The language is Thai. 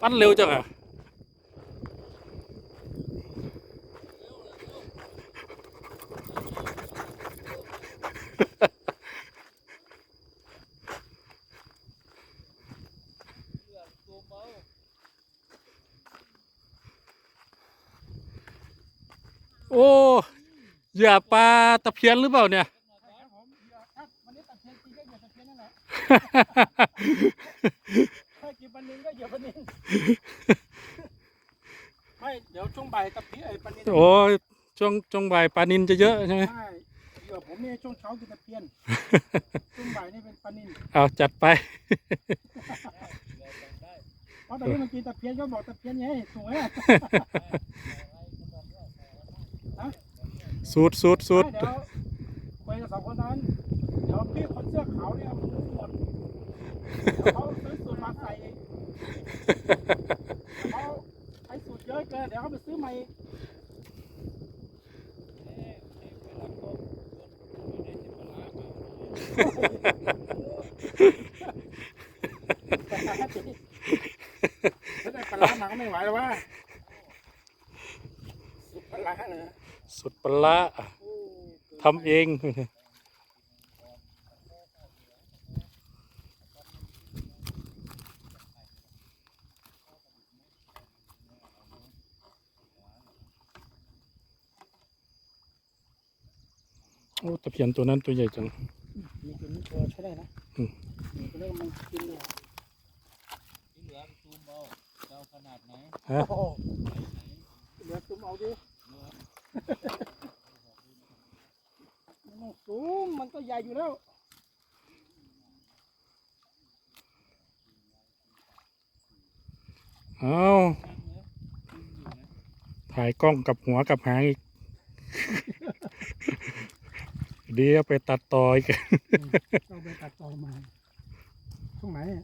ปั้นเร็วจังอะโอ้เหยื่อปลาตะเพียนหรือเปล่าเนี่ย ถ้ากินปลานินก็เหยียบปลานินไม่เดี๋ยวช่วงบ่ายตะเพียนไอ้ปลานินโอ้ช่วงช่วงบ่ายปลานินจะเยอะใช่ไหมใช่เหยื่อผมเนี่ยช่วงเช้ากินตะเพียนช่วงบ่ายนี่เป็นปลานินเอาจัดไปเพราะตอนนี้มันกินตะเพียนก็บอกตะเพียนไงสวยอะสูตรสูตรสูตรไม่เดี๋ยวคุยกับสองคนนั้นเดี๋ยวพี่คนเสื้อขาวเนี่ยมันรู้หมดเดี๋ยวเขาซื้อสูตรมาใส่เองเขาใช้สูตรเยอะเกินเดี๋ยวเขาไปซื้อใหม่อีกไม่ได้ปลาร้าหนังไม่ไหวแล้ววะสุดปลาร้าเลยนะสุดปลาร้าทำเอง โอ้ตะเพียนตัวนั้นตัวใหญ่จังมีตัวนี้ตัวใช้ได้นะอืมมีตัวนี้มันกินเลยที่เหลือซูมเอาเจ้าขนาดไหนฮะโอ้โหเหลือซุ้มเอาดิไม่ต้องซูมมันก็ใหญ่อยู่แล้วเอาถ่ายกล้องกับหัวกับหางอีก เดี๋ยวไปตัดต่ออีกเราไปตัดต่อมาช่วงไหนอะ